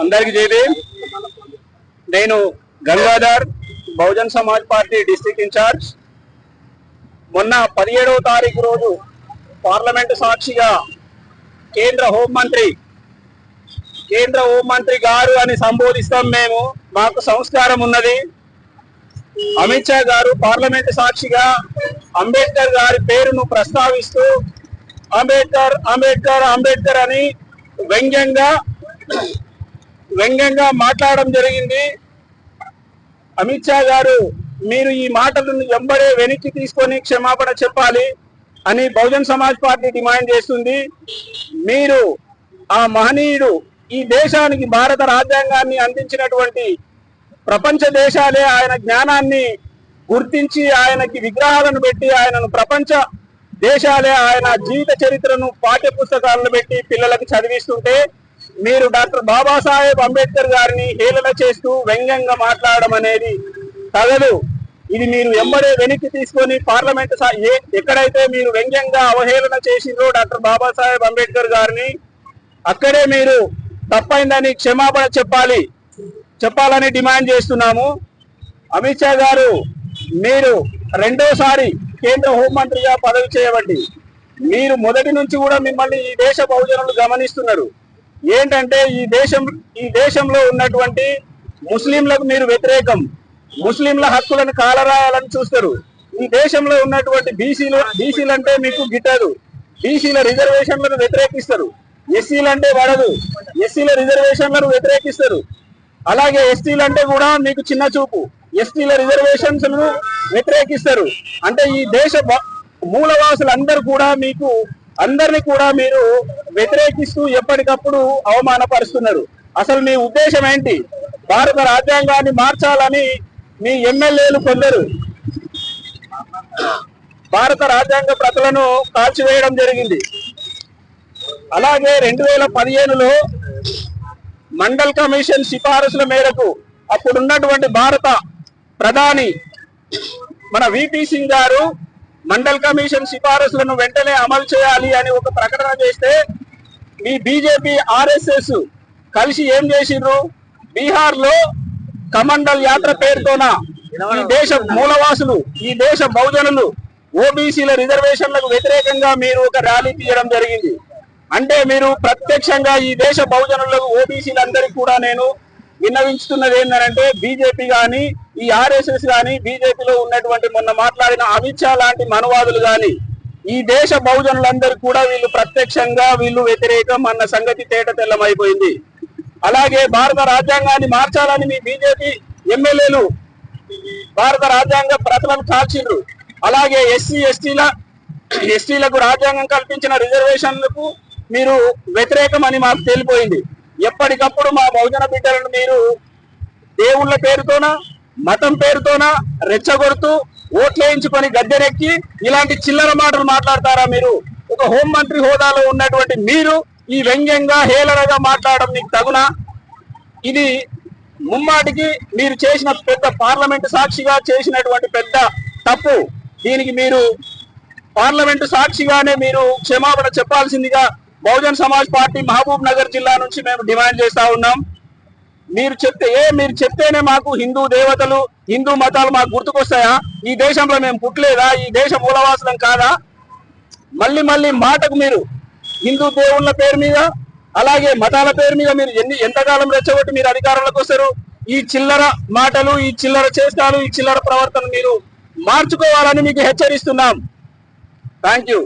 అందరికి జైదే నేను Gangadhar Bahujan Samaj party district in-charge. మొన్న పదిహేడవ తారీఖు రోజు పార్లమెంటు సాక్షిగా కేంద్ర హోంమంత్రి కేంద్ర హోంమంత్రి గారు అని సంబోధిస్తాం మేము. మాకు సంస్కారం ఉన్నది. అమిత్ షా గారు పార్లమెంటు సాక్షిగా అంబేద్కర్ గారి పేరును ప్రస్తావిస్తూ అంబేద్కర్ అంబేద్కర్ అంబేద్కర్ అని వ్యంగ్యంగా వ్యంగ్యంగా మాట్లాడడం జరిగింది. అమిత్ షా గారు మీరు ఈ మాటలను వెంబడే వెనక్కి తీసుకొని క్షమాపణ చెప్పాలి అని బహుజన్ సమాజ్ పార్టీ డిమాండ్ చేస్తుంది. మీరు ఆ మహనీయుడు ఈ దేశానికి భారత రాజ్యాంగాన్ని అందించినటువంటి ప్రపంచ దేశాలే ఆయన జ్ఞానాన్ని గుర్తించి ఆయనకి విగ్రహాలను పెట్టి ఆయనను ప్రపంచ దేశాలే ఆయన జీవిత చరిత్రను పాఠ్య పుస్తకాలను పెట్టి పిల్లలకు చదివిస్తుంటే మీరు డాక్టర్ బాబాసాహెబ్ అంబేద్కర్ గారిని హేళన చేస్తూ వ్యంగ్యంగా మాట్లాడడం అనేది తగదు. ఇది మీరు ఎంబడే వెనక్కి తీసుకొని పార్లమెంట్ ఏ- ఎక్కడైతే మీరు వ్యంగ్యంగా అవహేళన చేసిందో డాక్టర్ బాబాసాహెబ్ అంబేద్కర్ గారిని అక్కడే మీరు తప్పైందని క్షమాపణ చెప్పాలి. చెప్పాలని డిమాండ్ చేస్తున్నాము. అమిత్ షా గారు మీరు రెండోసారి కేంద్ర హోంమంత్రిగా పదవి చేయబట్టి మీరు మొదటి నుంచి కూడా మిమ్మల్ని ఈ దేశ బహుజనులు గమనిస్తున్నారు. ఏంటంటే ఈ దేశం ఈ దేశంలో ఉన్నటువంటి ముస్లింలకు మీరు వ్యతిరేకం. ముస్లింల హక్కులను కాలరాయాలని చూస్తారు. ఈ దేశంలో ఉన్నటువంటి బీసీలు బీసీలు అంటే మీకు గిట్టదు. బీసీల రిజర్వేషన్లను వ్యతిరేకిస్తారు. ఎస్సీలు అంటే పడదు ఎస్సీల రిజర్వేషన్లను వ్యతిరేకిస్తారు. అలాగే ఎస్టీలు అంటే కూడా మీకు చిన్న చూపు. ఎస్టీల రిజర్వేషన్స్ వ్యతిరేకిస్తారు. అంటే ఈ దేశ మూలవాసులు మూలవాసులందరూ కూడా మీకు అందరిని కూడా మీరు వ్యతిరేకిస్తూ ఎప్పటికప్పుడు అవమానపరుస్తున్నారు. అసలు మీ ఉద్దేశం ఏంటి? భారత రాజ్యాంగాన్ని మార్చాలని మీ ఎమ్మెల్యేలు కొందరు. భారత రాజ్యాంగ ప్రతులను కాల్చివేయడం జరిగింది. అలాగే రెండు వేల పదిహేనులో మండల్ కమిషన్ సిఫారసుల మేరకు అప్పుడున్నటువంటి భారత ప్రధాని మన విపి సింగ్ గారు మండల్ కమిషన్ సిఫారసులను వెంటనే అమలు చేయాలి అని ఒక ప్రకటన చేస్తే మీ బీజేపీ ఆర్ఎస్ఎస్ కలిసి ఏం చేసిండ్రు బీహార్లో కమండల్ యాత్ర పేరుతోన ఈ దేశ మూలవాసులు ఈ దేశ బహుజనులు ఓబీసీల రిజర్వేషన్లకు వ్యతిరేకంగా మీరు ఒక ర్యాలీ తీయడం జరిగింది. అంటే మీరు ప్రత్యక్షంగా ఈ దేశ బహుజనులకు ఓబీసీలందరికీ కూడా నేను విన్నవించుతున్నది ఏంటంటే బీజేపీ కానీ ఈ ఆర్ఎస్ఎస్ గాని బీజేపీలో ఉన్నటువంటి మొన్న మాట్లాడిన అమిత్ షా లాంటి మనువాదులు గాని ఈ దేశ బహుజనులందరూ కూడా వీళ్ళు ప్రత్యక్షంగా వీళ్ళు వ్యతిరేకం అన్న సంగతి తేట తెల్లమైపోయింది. అలాగే భారత రాజ్యాంగాన్ని మార్చాలని మీ బీజేపీ ఎమ్మెల్యేలు భారత రాజ్యాంగ ప్రతులను కాల్చిండ్రు అలాగే ఎస్సీ ఎస్టీల ఎస్టీలకు రాజ్యాంగం కల్పించిన రిజర్వేషన్లకు మీరు వ్యతిరేకమని మాకు తేలిపోయింది. ఎప్పటికప్పుడు మా బహుజన బిడ్డలను మీరు దేవుళ్ళ పేరుతోన మతం పేరుతోన రెచ్చగొడుతూ ఓట్లేయించుకొని గద్దెనెక్కి ఇలాంటి చిల్లర మాటలు మాట్లాడతారా మీరు? ఒక హోంమంత్రి హోదాలో ఉన్నటువంటి మీరు ఈ వ్యంగ్యంగా హేళనగా మాట్లాడడం మీకు తగునా? ఇది ముమ్మాటికి మీరు చేసిన పెద్ద పార్లమెంటు సాక్షిగా చేసినటువంటి పెద్ద తప్పు. దీనికి మీరు పార్లమెంటు సాక్షిగానే మీరు క్షమాపణ చెప్పాల్సిందిగా బహుజన్ సమాజ్ పార్టీ మహబూబ్ నగర్ జిల్లా నుంచి మేము డిమాండ్ చేస్తా ఉన్నాం. మీరు చెప్తే ఏ మీరు చెప్తేనే మాకు హిందూ దేవతలు హిందూ మతాలు మాకు గుర్తుకొస్తాయా? ఈ దేశంలో మేము పుట్టలేదా? ఈ దేశ మూలవాసులం కాదా? మళ్ళీ మళ్ళీ మాటకు మీరు హిందూ దేవుళ్ళ పేరు మీద అలాగే మతాల పేరు మీద మీరు ఎన్ని ఎంతకాలం రెచ్చగొట్టి మీరు అధికారంలోకి వస్తారు? ఈ చిల్లర మాటలు ఈ చిల్లర చేష్టాలు ఈ చిల్లర ప్రవర్తన మీరు మార్చుకోవాలని మీకు హెచ్చరిస్తున్నాం. Thank you